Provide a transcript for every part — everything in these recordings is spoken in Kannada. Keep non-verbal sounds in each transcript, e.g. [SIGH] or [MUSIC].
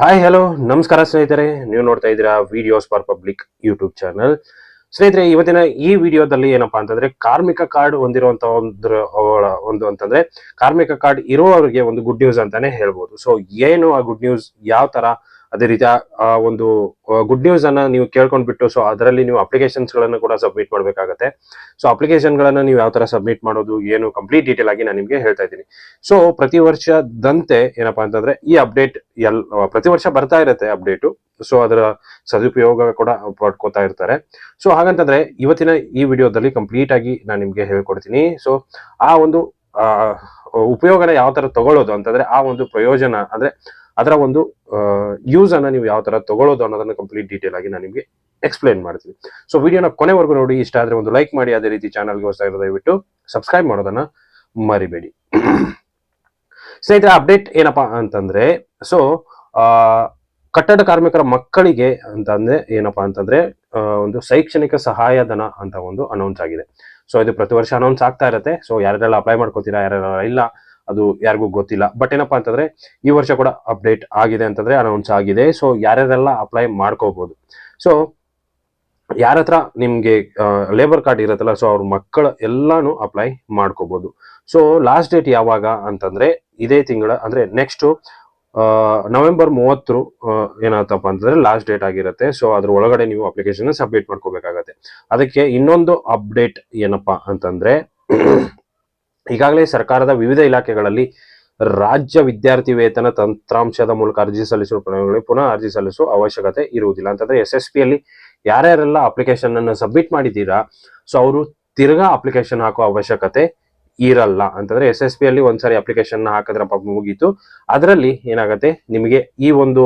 ಹಾಯ್ ಹಲೋ ನಮಸ್ಕಾರ ಸ್ನೇಹಿತರೆ. ನೀವು ನೋಡ್ತಾ ಇದ್ದೀರಾ videos for public YouTube channel ಸ್ನೇಹಿತರೆ, ಇವತ್ತಿನ ಈ ವಿಡಿಯೋದಲ್ಲಿ ಏನಪ್ಪಾ ಅಂತಂದ್ರೆ ಕಾರ್ಮಿಕ ಕಾರ್ಡ್ ಹೊಂದಿರುವಂತ ಒಂದು ಅವಳ- ಒಂದು ಅಂತಂದ್ರೆ ಕಾರ್ಮಿಕ ಕಾರ್ಡ್ ಇರುವವರಿಗೆ ಒಂದು ಗುಡ್ ನ್ಯೂಸ್ ಅಂತಾನೆ ಹೇಳ್ಬೋದು. ಸೊ ಏನು ಆ ಗುಡ್ ನ್ಯೂಸ್ ಯಾವ ತರ? ಅದೇ ರೀತಿ ಆ- ಒಂದು ಗುಡ್ ನ್ಯೂಸ್ ಅನ್ನ ನೀವು ಕೇಳ್ಕೊಂಡ್ಬಿಟ್ಟು ಸೊ ಅದರಲ್ಲಿ ನೀವು ಅಪ್ಲಿಕೇಶನ್ಸ್ ಗಳನ್ನ ಕೂಡ ಸಬ್ಮಿಟ್ ಮಾಡಬೇಕಾಗತ್ತೆ. ಸೊ ಅಪ್ಲಿಕೇಶನ್ ಗಳನ್ನ ನೀವು ಯಾವ ತರ ಸಬ್ಮಿಟ್ ಮಾಡೋದು, ಏನು ಕಂಪ್ಲೀಟ್ ಡೀಟೇಲ್ ಆಗಿ ನಾನು ನಿಮಗೆ ಹೇಳ್ತಾ ಇದ್ದೀನಿ. ಸೊ ಪ್ರತಿ ವರ್ಷದಂತೆ ಏನಪ್ಪಾ ಅಂತಂದ್ರೆ, ಈ ಅಪ್ಡೇಟ್ ಎಲ್ ಪ್ರತಿ ವರ್ಷ ಬರ್ತಾ ಇರುತ್ತೆ ಅಪ್ಡೇಟು ಸೊ ಅದರ ಸದುಪಯೋಗ ಕೂಡ ಪಡ್ಕೋತಾ ಇರ್ತಾರೆ. ಸೊ ಹಾಗಂತಂದ್ರೆ, ಇವತ್ತಿನ ಈ ವಿಡಿಯೋದಲ್ಲಿ ಕಂಪ್ಲೀಟ್ ಆಗಿ ನಾನು ನಿಮ್ಗೆ ಹೇಳ್ಕೊಡ್ತೀನಿ. ಸೊ ಆ ಒಂದು ಉಪಯೋಗನ ಯಾವ ತರ ತಗೊಳ್ಳೋದು ಅಂತಂದ್ರೆ, ಆ ಒಂದು ಪ್ರಯೋಜನ, ಅಂದ್ರೆ ಅದರ ಒಂದು ಯೂಸ್ ಅನ್ನ ನೀವು ಯಾವ ತರ ತಗೊಳ್ಳೋದು ಅನ್ನೋದನ್ನ ಕಂಪ್ಲೀಟ್ ಡೀಟೇಲ್ ಆಗಿ ನಾನು ನಿಮಗೆ ಎಕ್ಸ್ಪ್ಲೈನ್ ಮಾಡ್ತೀನಿ. ಸೊ ವಿಡಿಯೋನ ಕೊನೆವರೆಗೂ ನೋಡಿ, ಇಷ್ಟ ಆದ್ರೆ ಒಂದು ಲೈಕ್ ಮಾಡಿ, ಅದೇ ರೀತಿ ಚಾನಲ್ಗೆ ಹೊಸ ದಯವಿಟ್ಟು ಸಬ್ಸ್ಕ್ರೈಬ್ ಮಾಡೋದನ್ನ ಮರಿಬೇಡಿ. [CLEARS THROAT] ಸ್ನೇಹಿತರೆ ಅಪ್ಡೇಟ್ ಏನಪ್ಪಾ ಅಂತಂದ್ರೆ ಸೊ ಕಟ್ಟಡ ಕಾರ್ಮಿಕರ ಮಕ್ಕಳಿಗೆ ಅಂತಂದ್ರೆ ಏನಪ್ಪಾ ಅಂತಂದ್ರೆ ಒಂದು ಶೈಕ್ಷಣಿಕ ಸಹಾಯಧನ ಅಂತ ಒಂದು ಅನೌನ್ಸ್ ಆಗಿದೆ. ಸೊ ಇದು ಪ್ರತಿ ವರ್ಷ ಅನೌನ್ಸ್ ಆಗ್ತಾ ಇರುತ್ತೆ. ಸೊ ಯಾರೆಲ್ಲ ಅಪ್ಲೈ ಮಾಡ್ಕೋತೀರಾ ಯಾರೆಲ್ಲ ಇಲ್ಲ ಅದು ಯಾರಿಗೂ ಗೊತ್ತಿಲ್ಲ. ಬಟ್ ಏನಪ್ಪಾ ಅಂತಂದ್ರೆ, ಈ ವರ್ಷ ಕೂಡ ಅಪ್ಡೇಟ್ ಆಗಿದೆ ಅಂತಂದ್ರೆ ಅನೌನ್ಸ್ ಆಗಿದೆ. ಸೊ ಯಾರ್ಯಾರೆಲ್ಲ ಅಪ್ಲೈ ಮಾಡ್ಕೋಬಹುದು ಸೊ ಯಾರ ಹತ್ರ ನಿಮ್ಗೆ ಲೇಬರ್ ಕಾರ್ಡ್ ಇರುತ್ತಲ್ಲ ಸೊ ಅವ್ರ ಮಕ್ಕಳ ಎಲ್ಲಾನು ಅಪ್ಲೈ ಮಾಡ್ಕೋಬಹುದು ಸೊ ಲಾಸ್ಟ್ ಡೇಟ್ ಯಾವಾಗ ಅಂತಂದ್ರೆ, ಇದೇ ತಿಂಗಳ, ಅಂದ್ರೆ ನೆಕ್ಸ್ಟ್ ನವೆಂಬರ್ ಮೂವತ್ತು ಏನಾಯ್ತಪ್ಪ ಅಂತಂದ್ರೆ ಲಾಸ್ಟ್ ಡೇಟ್ ಆಗಿರುತ್ತೆ. ಸೊ ಅದ್ರ ಒಳಗಡೆ ನೀವು ಅಪ್ಲಿಕೇಶನ್ ಸಬ್ಮಿಟ್ ಮಾಡ್ಕೋಬೇಕಾಗತ್ತೆ. ಅದಕ್ಕೆ ಇನ್ನೊಂದು ಅಪ್ಡೇಟ್ ಏನಪ್ಪಾ ಅಂತಂದ್ರೆ ಈಗಾಗಲೇ ಸರ್ಕಾರದ ವಿವಿಧ ಇಲಾಖೆಗಳಲ್ಲಿ ರಾಜ್ಯ ವಿದ್ಯಾರ್ಥಿ ವೇತನ ತಂತ್ರಾಂಶದ ಮೂಲಕ ಅರ್ಜಿ ಸಲ್ಲಿಸುವ ಪ್ರಯೋಗಗಳಿಗೆ ಪುನಃ ಅರ್ಜಿ ಸಲ್ಲಿಸುವ ಅವಶ್ಯಕತೆ ಇರುವುದಿಲ್ಲ. ಅಂತಂದ್ರೆ ಎಸ್ ಎಸ್ ಪಿಯಲ್ಲಿ ಯಾರ್ಯಾರೆಲ್ಲ ಅಪ್ಲಿಕೇಶನ್ ಅನ್ನು ಸಬ್ಮಿಟ್ ಮಾಡಿದ್ದೀರಾ ಸೊ ಅವರು ತಿರ್ಗಾ ಅಪ್ಲಿಕೇಶನ್ ಹಾಕೋ ಅವಶ್ಯಕತೆ ಇರಲ್ಲ. ಅಂತಂದ್ರೆ ಎಸ್ ಎಸ್ ಪಿ ಅಲ್ಲಿ ಒಂದ್ಸರಿ ಅಪ್ಲಿಕೇಶನ್ ಹಾಕಿದ್ರಪ್ಪ ಮುಗೀತು. ಅದರಲ್ಲಿ ಏನಾಗುತ್ತೆ, ನಿಮಗೆ ಈ ಒಂದು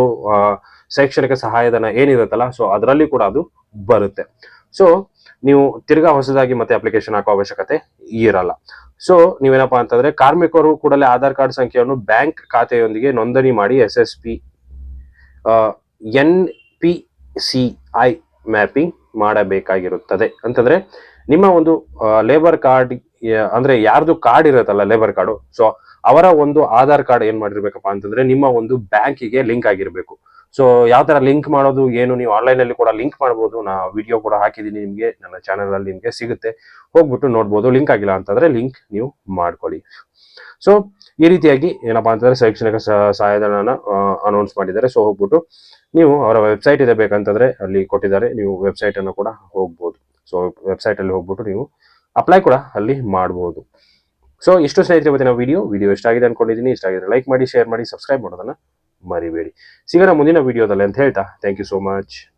ಶೈಕ್ಷಣಿಕ ಸಹಾಯಧನ ಏನಿರುತ್ತಲ್ಲ ಸೊ ಅದರಲ್ಲಿ ಕೂಡ ಅದು ಬರುತ್ತೆ. ಸೊ ನೀವು ತಿರ್ಗಾ ಹೊಸದಾಗಿ ಮತ್ತೆ ಅಪ್ಲಿಕೇಶನ್ ಹಾಕೋ ಅವಶ್ಯಕತೆ ಇರಲ್ಲ. ಸೊ ನೀವೇನಪ್ಪಾ ಅಂತಂದ್ರೆ ಕಾರ್ಮಿಕರು ಕೂಡಲೇ ಆಧಾರ್ ಕಾರ್ಡ್ ಸಂಖ್ಯೆಯನ್ನು ಬ್ಯಾಂಕ್ ಖಾತೆಯೊಂದಿಗೆ ನೋಂದಣಿ ಮಾಡಿ S S P N P C I mapping ಮಾಡಬೇಕಾಗಿರುತ್ತದೆ. ಅಂತಂದ್ರೆ ನಿಮ್ಮ ಒಂದು ಲೇಬರ್ ಕಾರ್ಡ್ ಅಂದ್ರೆ ಯಾರ್ದು ಕಾರ್ಡ್ ಇರುತ್ತಲ್ಲ ಲೇಬರ್ ಕಾರ್ಡು ಸೊ ಅವರ ಒಂದು ಆಧಾರ್ ಕಾರ್ಡ್ ಏನ್ ಮಾಡಿರ್ಬೇಕಪ್ಪ ಅಂತಂದ್ರೆ ನಿಮ್ಮ ಒಂದು ಬ್ಯಾಂಕಿಗೆ ಲಿಂಕ್ ಆಗಿರ್ಬೇಕು. ಸೊ ಯಾವ ತರ ಲಿಂಕ್ ಮಾಡೋದು, ಏನು, ನೀವು ಆನ್ಲೈನ್ ಅಲ್ಲಿ ಕೂಡ ಲಿಂಕ್ ಮಾಡಬಹುದು ನಾ ವಿಡಿಯೋ ಕೂಡ ಹಾಕಿದೀನಿ ನಿಮ್ಗೆ. ನನ್ನ ಚಾನಲ್ ಅಲ್ಲಿ ನಿಮ್ಗೆ ಸಿಗುತ್ತೆ. ಹೋಗ್ಬಿಟ್ಟು ನೋಡ್ಬೋದು. ಲಿಂಕ್ ಆಗಿಲ್ಲ ಅಂತಂದ್ರೆ ಲಿಂಕ್ ನೀವು ಮಾಡ್ಕೊಳ್ಳಿ. ಸೊ ಈ ರೀತಿಯಾಗಿ ಏನಪ್ಪಾ ಅಂತಂದ್ರೆ ಶೈಕ್ಷಣಿಕ ಸಹಾಯಧನ ಅನೌನ್ಸ್ ಮಾಡಿದ್ದಾರೆ. ಸೊ ಹೋಗ್ಬಿಟ್ಟು ನೀವು ಅವರ ವೆಬ್ಸೈಟ್ ಇದೆ ಬೇಕಂತಂದ್ರೆ ಅಲ್ಲಿ ಕೊಟ್ಟಿದ್ದಾರೆ. ನೀವು ವೆಬ್ಸೈಟ್ ಅನ್ನು ಕೂಡ ಹೋಗ್ಬೋದು. ಸೊ ವೆಬ್ಸೈಟ್ ಅಲ್ಲಿ ಹೋಗ್ಬಿಟ್ಟು ನೀವು ಅಪ್ಲೈ ಕೂಡ ಅಲ್ಲಿ ಮಾಡಬಹುದು ಸೊ ಇಷ್ಟು ಸ್ನೇಹಿತರೆ, ಇವತ್ತಿನ ವಿಡಿಯೋ ವಿಡಿಯೋ ಇಷ್ಟ ಆಗಿದೆ ಅನ್ಕೊಂಡಿದ್ದೀನಿ ಇಷ್ಟ ಆಗಿದೆ ಲೈಕ್ ಮಾಡಿ ಶೇರ್ ಮಾಡಿ ಸಬ್ಸ್ಕ್ರೈಬ್ ಮಾಡೋದನ್ನ ಮರಿಬೇಡಿ. ಸಿಗೋಣ ಮುಂದಿನ ವಿಡಿಯೋದಲ್ಲಿ ಅಂತ ಹೇಳ್ತಾ ಥ್ಯಾಂಕ್ ಯು ಸೋ ಮಚ್